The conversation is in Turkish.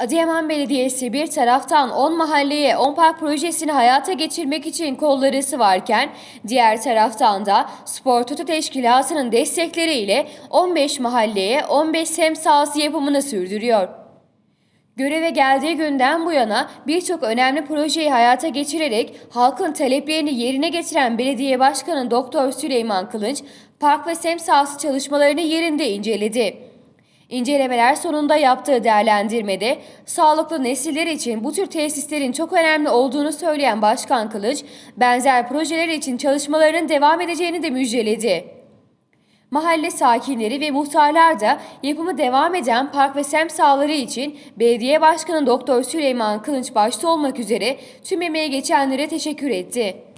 Adıyaman Belediyesi bir taraftan 10 mahalleye 10 park projesini hayata geçirmek için kolları sıvarken diğer taraftan da Spor Toto Teşkilatı'nın destekleriyle 15 mahalleye 15 sem sahası yapımını sürdürüyor. Göreve geldiği günden bu yana birçok önemli projeyi hayata geçirerek halkın taleplerini yerine getiren Belediye Başkanı Doktor Süleyman Kılınç, park ve sem sahası çalışmalarını yerinde inceledi. İncelemeler sonunda yaptığı değerlendirmede sağlıklı nesiller için bu tür tesislerin çok önemli olduğunu söyleyen Başkan Kılıç, benzer projeler için çalışmalarının devam edeceğini de müjdeledi. Mahalle sakinleri ve muhtarlar da yapımı devam eden park ve sem sahaları için Belediye Başkanı Doktor Süleyman Kılınç başta olmak üzere tüm emeği geçenlere teşekkür etti.